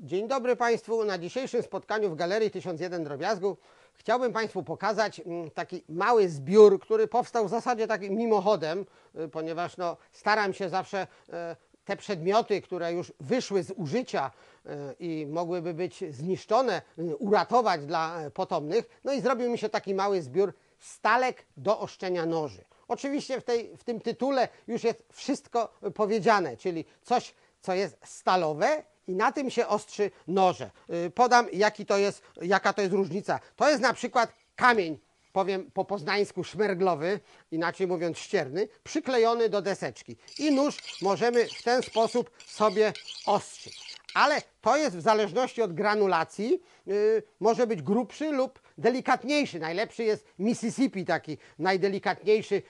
dobry Państwu. Na dzisiejszym spotkaniu w Galerii 1001 Drobiazgu chciałbym Państwu pokazać mm, taki mały zbiór, który powstał w zasadzie tak mimochodem, y, ponieważ no, staram się zawsze e, te przedmioty, które już wyszły z użycia e, i mogłyby być zniszczone, y, uratować dla e, potomnych. No i zrobił mi się taki mały zbiór stalek do oszczenia noży. Oczywiście w, tej, w tym tytule już jest wszystko powiedziane, czyli coś, co jest stalowe i na tym się ostrzy noże. Y, Podam, jaki to jest, jaka to jest różnica. To jest na przykład kamień, powiem po poznańsku szmerglowy, inaczej mówiąc ścierny, przyklejony do deseczki. I nóż możemy w ten sposób sobie ostrzyć. Ale to jest w zależności od granulacji, yy, może być grubszy lub delikatniejszy. Najlepszy jest Mississippi, taki najdelikatniejszy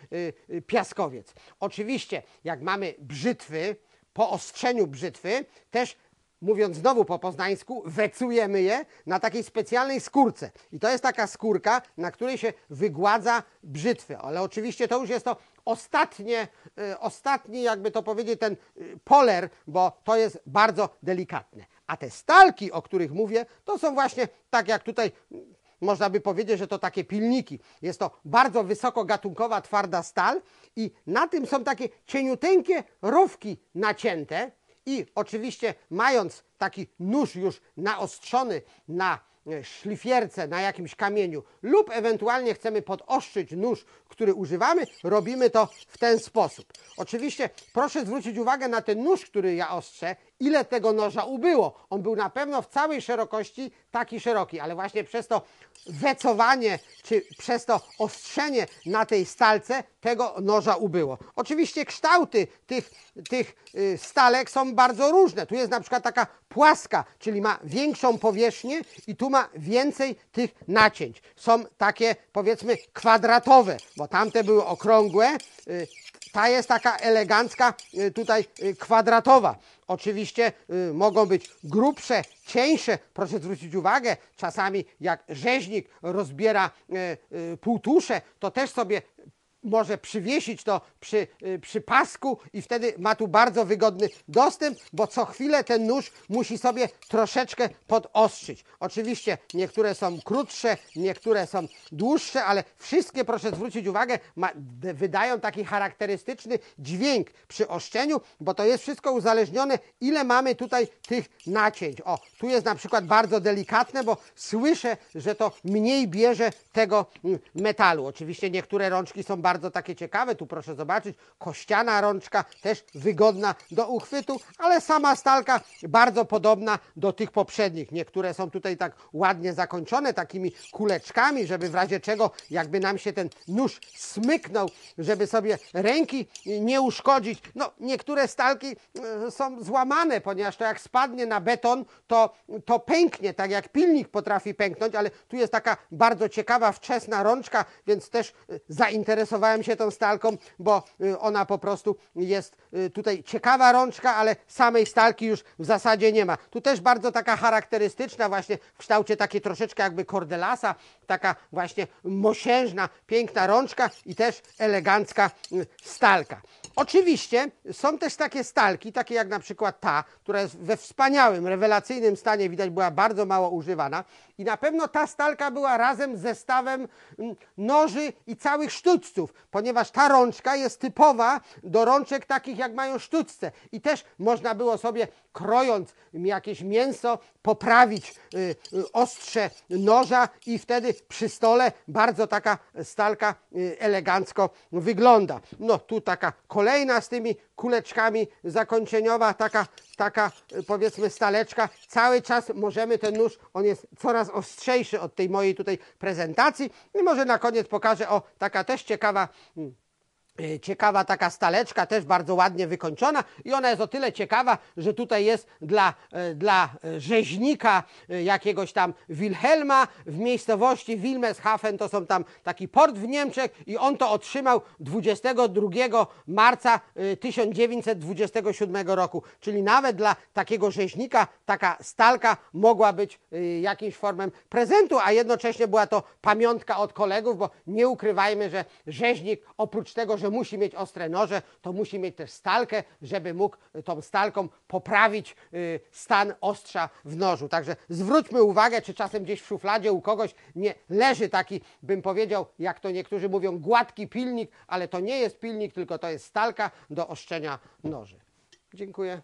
yy, piaskowiec. Oczywiście, jak mamy brzytwy, po ostrzeniu brzytwy też mówiąc znowu po poznańsku, wecujemy je na takiej specjalnej skórce. I to jest taka skórka, na której się wygładza brzytwy. Ale oczywiście to już jest to ostatnie, y, ostatni, jakby to powiedzieć, ten y, poler, bo to jest bardzo delikatne. A te stalki, o których mówię, to są właśnie tak jak tutaj można by powiedzieć, że to takie pilniki. Jest to bardzo wysoko gatunkowa, twarda stal i na tym są takie cieniuteńkie rowki nacięte i oczywiście mając taki nóż już naostrzony na e, szlifierce, na jakimś kamieniu lub ewentualnie chcemy podostrzyć nóż, który używamy, robimy to w ten sposób. Oczywiście proszę zwrócić uwagę na ten nóż, który ja ostrzę, ile tego noża ubyło. On był na pewno w całej szerokości taki szeroki, ale właśnie przez to wecowanie, czy przez to ostrzenie na tej stalce tego noża ubyło. Oczywiście kształty tych, tych y, stalek są bardzo różne. Tu jest na przykład taka płaska, czyli ma większą powierzchnię i tu ma więcej tych nacięć. Są takie powiedzmy kwadratowe, bo tamte były okrągłe, y, ta jest taka elegancka, y, tutaj kwadratowa. Oczywiście y, mogą być grubsze, cieńsze. Proszę zwrócić uwagę, czasami jak rzeźnik rozbiera y, y, półtusze, to też sobie może przywiesić to przy, y, przy pasku i wtedy ma tu bardzo wygodny dostęp, bo co chwilę ten nóż musi sobie troszeczkę podostrzyć. Oczywiście niektóre są krótsze, niektóre są dłuższe, ale wszystkie, proszę zwrócić uwagę, ma, wydają taki charakterystyczny dźwięk przy oszczeniu, bo to jest wszystko uzależnione, ile mamy tutaj tych nacięć. O, tu jest na przykład bardzo delikatne, bo słyszę, że to mniej bierze tego mm, metalu. Oczywiście niektóre rączki są bardzo bardzo takie ciekawe. Tu proszę zobaczyć, kościana rączka, też wygodna do uchwytu, ale sama stalka bardzo podobna do tych poprzednich. Niektóre są tutaj tak ładnie zakończone takimi kuleczkami, żeby w razie czego, jakby nam się ten nóż smyknął, żeby sobie ręki nie uszkodzić. No, niektóre stalki e, są złamane, ponieważ to jak spadnie na beton, to, to pęknie, tak jak pilnik potrafi pęknąć, ale tu jest taka bardzo ciekawa, wczesna rączka, więc też e, zainteresowany zainteresowałem się tą stalką, bo y, ona po prostu jest y, tutaj ciekawa rączka, ale samej stalki już w zasadzie nie ma. Tu też bardzo taka charakterystyczna właśnie w kształcie takiej troszeczkę jakby kordelasa, taka właśnie mosiężna, piękna rączka i też elegancka y, stalka. Oczywiście są też takie stalki, takie jak na przykład ta, która jest we wspaniałym, rewelacyjnym stanie, widać była bardzo mało używana i na pewno ta stalka była razem z zestawem mm, noży i całych sztućców, ponieważ ta rączka jest typowa do rączek takich jak mają sztućce i też można było sobie krojąc jakieś mięso poprawić y, y, ostrze noża i wtedy przy stole bardzo taka stalka y, elegancko wygląda. No tu taka kolejna z tymi kuleczkami zakończeniowa, taka, taka powiedzmy staleczka. Cały czas możemy ten nóż, on jest coraz ostrzejszy od tej mojej tutaj prezentacji i może na koniec pokażę, o taka też ciekawa lá. Hum. Ciekawa taka staleczka, też bardzo ładnie wykończona i ona jest o tyle ciekawa, że tutaj jest dla, e, dla rzeźnika e, jakiegoś tam Wilhelma. W miejscowości Wilmeshaven, to są tam taki port w Niemczech i on to otrzymał 22 marca 1927 roku, czyli nawet dla takiego rzeźnika taka stalka mogła być jakimś formem prezentu, a jednocześnie była to pamiątka od kolegów, bo nie ukrywajmy, że rzeźnik oprócz tego, że to musi mieć ostre noże, to musi mieć też stalkę, żeby mógł y, tą stalką poprawić y, stan ostrza w nożu. Także zwróćmy uwagę, czy czasem gdzieś w szufladzie u kogoś nie leży taki, bym powiedział, jak to niektórzy mówią, gładki pilnik, ale to nie jest pilnik, tylko to jest stalka do oszczenia noży. Dziękuję.